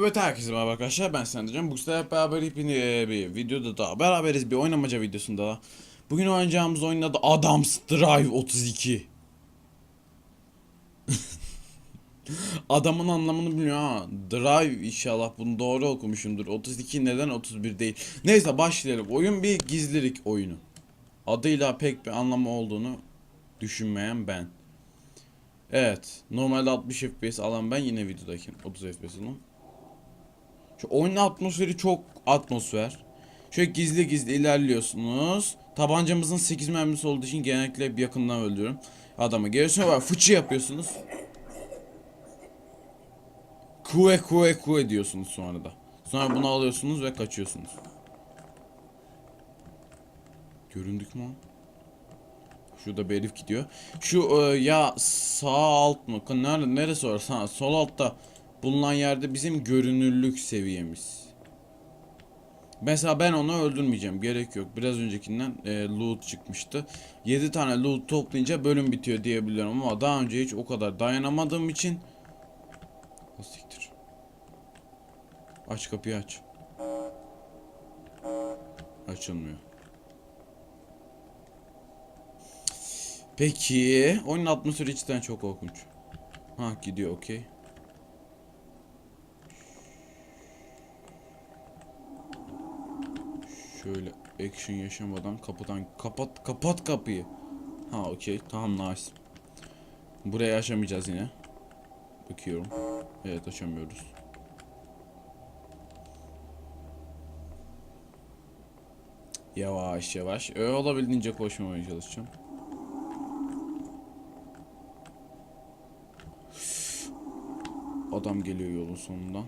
Evet herkese merhaba arkadaşlar ben Sendecan. Bu sefer beraber hepini e, bir videoda daha beraberiz bir oynamaca videosunda da. Bugün oynayacağımız oyunun adı Adams Drive 32. Adamın anlamını bilmiyor ha. Drive inşallah bunu doğru okumuşumdur. 32 neden 31 değil. Neyse başlayalım. Oyun bir gizlilik oyunu. Adıyla pek bir anlamı olduğunu düşünmeyen ben. Evet. Normalde 60 FPS alan ben yine videodayken 30 FPS alan. Şu oyunun atmosferi çok atmosfer. Şöyle gizli gizli ilerliyorsunuz. Tabancamızın 8 mermisi olduğu için genellikle hep yakından öldürüyorum. Adamı gerisine var fıçı yapıyorsunuz. Kue kue kue diyorsunuz sonra da. Sonra bunu alıyorsunuz ve kaçıyorsunuz. Göründük mü? Şurada bir herif gidiyor. Şu e, ya sağ alt mı? Nerede, neresi orası? Ha, sol altta bulunan yerde bizim görünürlük seviyemiz. Mesela ben onu öldürmeyeceğim. Gerek yok. Biraz öncekinden e, loot çıkmıştı. 7 tane loot toplayınca bölüm bitiyor diyebiliyorum ama daha önce hiç o kadar dayanamadığım için siktir. Aç kapıyı aç. Açılmıyor. Peki. Oyunun atmosferi cidden çok korkunç. Ha gidiyor okey. Şöyle action yaşamadan kapıdan kapat kapat kapıyı. Ha okey tamam nice. Burayı aşamayacağız yine. Bakıyorum. Evet açamıyoruz. Yavaş yavaş. Öyle olabildiğince koşmamaya çalışacağım. Adam geliyor yolun sonundan.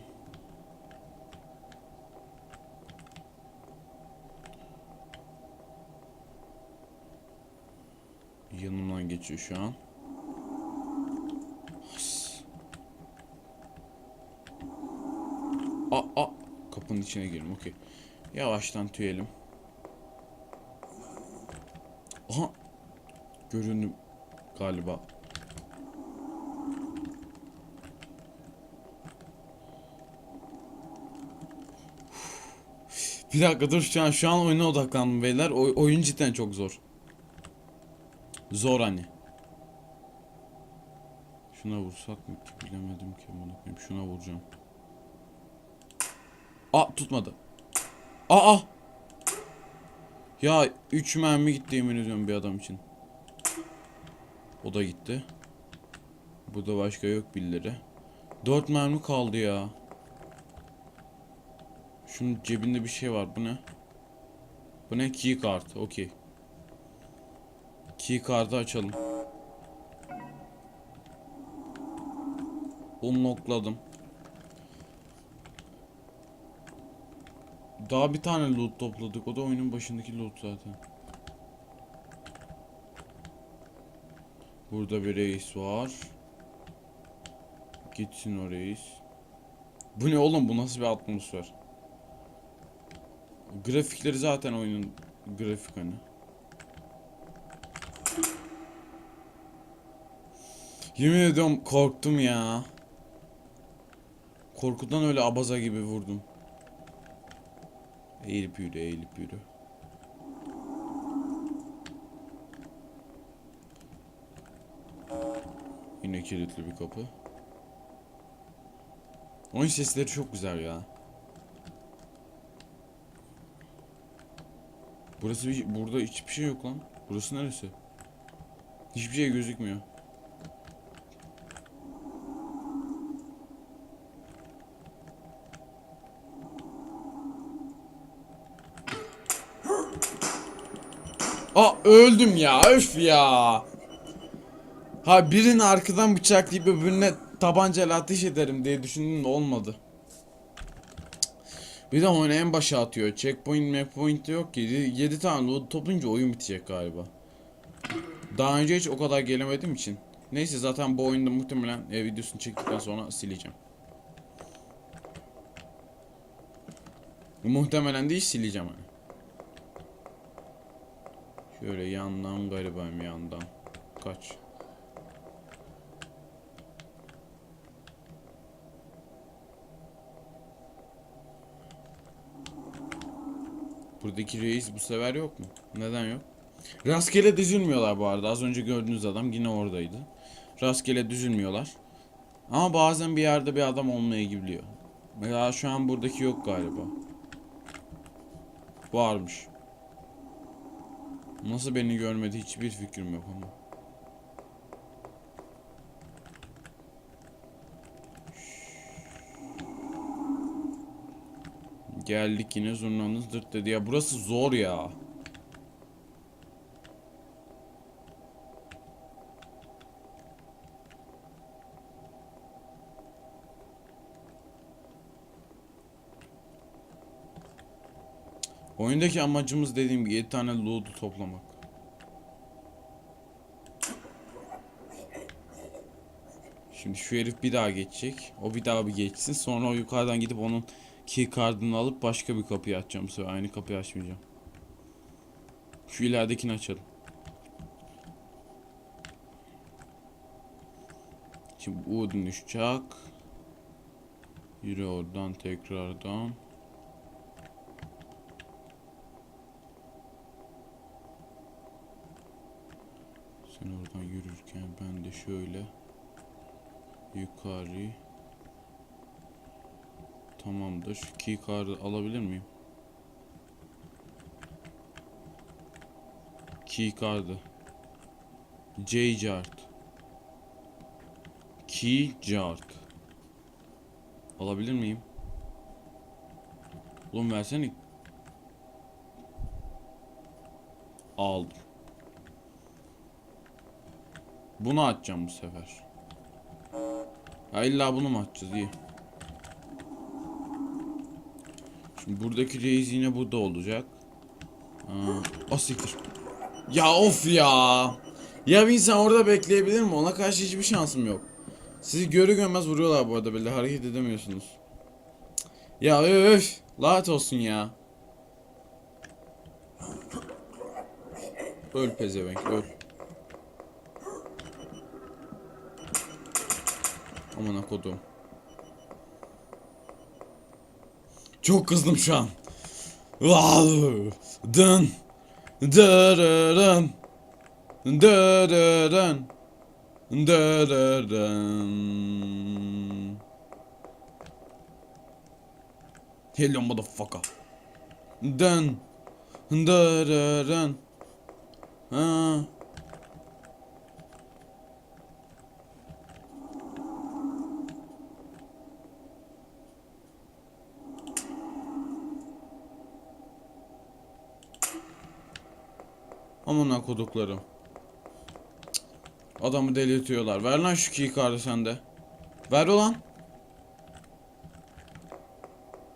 Yanımdan geçiyor şu an. Aa, aa. Kapının içine girelim okey. Yavaştan tüyelim. Aha. Görünüm galiba. Bir dakika dur şu an şu an oyuna odaklandım beyler. Oy- oyun cidden çok zor. Zor hani. Şuna vursak mı bilemedim ki amına koyayım. Şuna vuracağım. Aa tutmadı. Aa! Ya 3 mermi gitti yemin ediyorum bir adam için. O da gitti. Burada başka yok birileri. 4 mermi kaldı ya. Şunun cebinde bir şey var. Bu ne? Bu ne? Key card. Okey. Key card'ı açalım. Unlockladım. Daha bir tane loot topladık. O da oyunun başındaki loot zaten. Burada bir reis var. Gitsin o reis. Bu ne oğlum? Bu nasıl bir atmosfer? Grafikleri zaten oyunun grafik hani. Yemin ediyorum korktum ya. Korkudan öyle abaza gibi vurdum. Eğilip yürü, eğilip yürü. Yine kilitli bir kapı. Oyun sesleri çok güzel ya. Burası burada hiçbir şey yok lan. Burası neresi? Hiçbir şey gözükmüyor. Aa öldüm ya öf ya. Ha birini arkadan bıçaklayıp öbürüne tabancayla ateş ederim diye düşündüm de olmadı. Bir de oyunu en başa atıyor. Checkpoint, checkpoint yok ki. 7 tane loot toplayınca oyun bitecek galiba. Daha önce hiç o kadar gelemediğim için. Neyse zaten bu oyunda muhtemelen e, videosunu çektikten sonra sileceğim. Muhtemelen değil sileceğim hani. Şöyle yandan garibim yandan. Kaç. Buradaki reis bu sefer yok mu? Neden yok? Rastgele düzülmüyorlar bu arada. Az önce gördüğünüz adam yine oradaydı. Rastgele düzülmüyorlar. Ama bazen bir yerde bir adam olmayabiliyor. Mesela şu an buradaki yok galiba. Varmış. Nasıl beni görmedi hiçbir fikrim yok ama. Geldik yine zurnanız dırt dedi ya burası zor ya. Oyundaki amacımız dediğim gibi 7 tane loot'u toplamak. Şimdi şu herif bir daha geçecek. O bir daha bir geçsin. Sonra o yukarıdan gidip onun key card'ını alıp başka bir kapıyı açacağım. Bu aynı kapıyı açmayacağım. Şu ileridekini açalım. Şimdi Udin düşecek. Yürü oradan tekrardan. Sen oradan yürürken ben de şöyle yukarı Tamamdır. Key card'ı alabilir miyim? Key card'ı. J card. Key card. Alabilir miyim? Oğlum versene. Aldım. Bunu açacağım bu sefer. Ha illa bunu mu açacağız? İyi. Şimdi buradaki reis yine burada olacak. Aa, o siktir. Ya of ya. Ya bir insan orada bekleyebilir mi? Ona karşı hiçbir şansım yok. Sizi görü görmez vuruyorlar bu arada böyle hareket edemiyorsunuz. Ya öf. Lanet olsun ya. Öl pezevenk öl. Aman kodum. Çok kızdım şu an. Dın. Dırırın. Dırırın. Dırırın. Hello motherfucker. Dın. Dırırın. Ha. Amına koduklarım. Adamı delirtiyorlar. Ver lan şu keycard'ı sende. Ver ulan.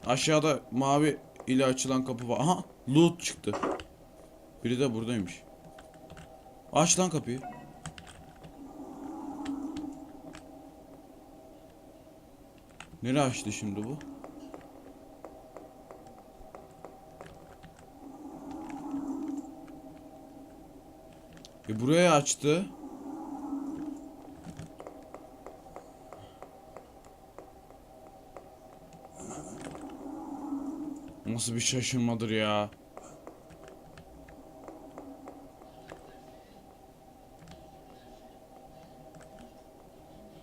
Aşağıda mavi ile açılan kapı var. Aha loot çıktı. Biri de buradaymış. Aç lan kapıyı. Nereye açtı şimdi bu? Buraya açtı. Nasıl bir şaşırmadır ya?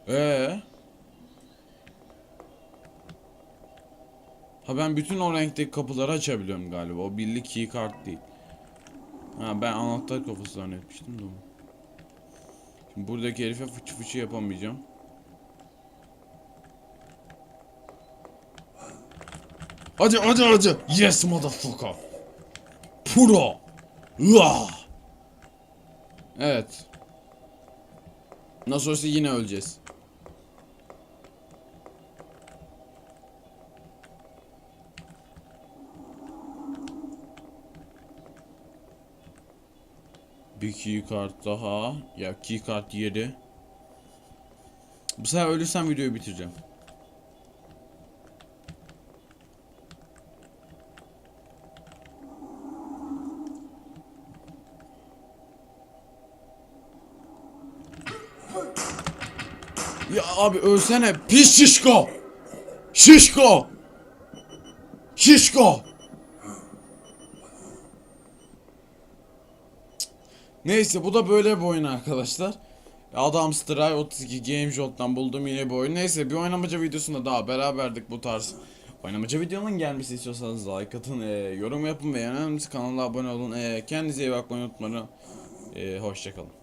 Ee? Ha ben bütün o renkteki kapıları açabiliyorum galiba. O birlik key kart değil. Ha ben anahtar kafası zannetmiştim de. Şimdi buradaki herife fıçı fıçı yapamayacağım. Hadi hadi hadi. Yes motherfucker. Pro. Uah. Evet. Nasıl olsa yine öleceğiz. Bir key kart daha. Ya key kart yedi. Bu sefer ölürsem videoyu bitireceğim. Ya abi ölsene pis şişko. Şişko. Şişko. Neyse bu da böyle bir oyun arkadaşlar. Adam Stray 32 Game Jot'tan bulduğum yine bir oyun. Neyse bir oynamaca videosunda daha beraberdik bu tarz. Oynamaca videonun gelmesi istiyorsanız like atın, e, yorum yapın ve en önemlisi kanala abone olun. E, kendinize iyi bakmayı unutmayın. E, hoşçakalın.